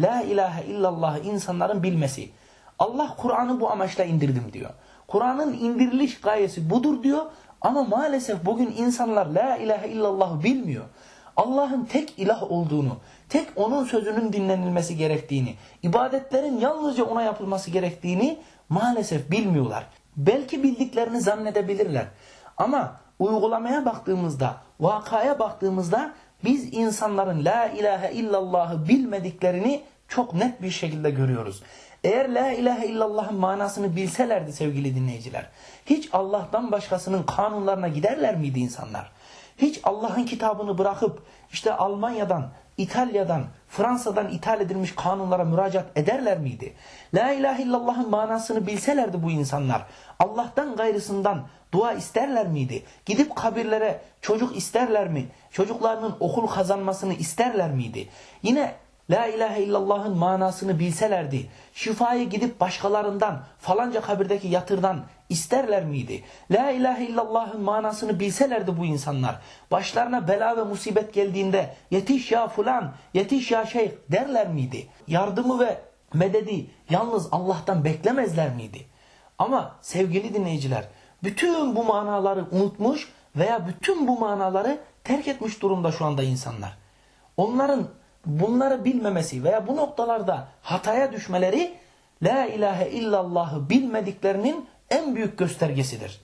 La ilahe illallah'ı insanların bilmesi. Allah Kur'an'ı bu amaçla indirdim diyor. Kur'an'ın indiriliş gayesi budur diyor. Ama maalesef bugün insanlar la ilahe illallah'ı bilmiyor. Allah'ın tek ilah olduğunu, tek onun sözünün dinlenilmesi gerektiğini, ibadetlerin yalnızca ona yapılması gerektiğini maalesef bilmiyorlar. Belki bildiklerini zannedebilirler. Ama uygulamaya baktığımızda, vakaya baktığımızda biz insanların la ilahe illallah'ı bilmediklerini çok net bir şekilde görüyoruz. Eğer la ilahe illallah'ın manasını bilselerdi sevgili dinleyiciler, hiç Allah'tan başkasının kanunlarına giderler miydi insanlar? Hiç Allah'ın kitabını bırakıp işte Almanya'dan, İtalya'dan, Fransa'dan ithal edilmiş kanunlara müracaat ederler miydi? La ilahe illallah'ın manasını bilselerdi bu insanlar. Allah'tan gayrısından dua isterler miydi? Gidip kabirlere çocuk isterler mi? Çocuklarının okul kazanmasını isterler miydi? Yine La ilahe illallah'ın manasını bilselerdi, şifayı gidip başkalarından, falanca kabirdeki yatırdan isterler miydi? La ilahe illallah'ın manasını bilselerdi bu insanlar, başlarına bela ve musibet geldiğinde yetiş ya fulan, yetiş ya şeyh derler miydi? Yardımı ve mededi yalnız Allah'tan beklemezler miydi? Ama sevgili dinleyiciler, bütün bu manaları unutmuş veya bütün bu manaları terk etmiş durumda şu anda insanlar. Onların bunları bilmemesi veya bu noktalarda hataya düşmeleri La ilahe illallah'ı bilmediklerinin en büyük göstergesidir.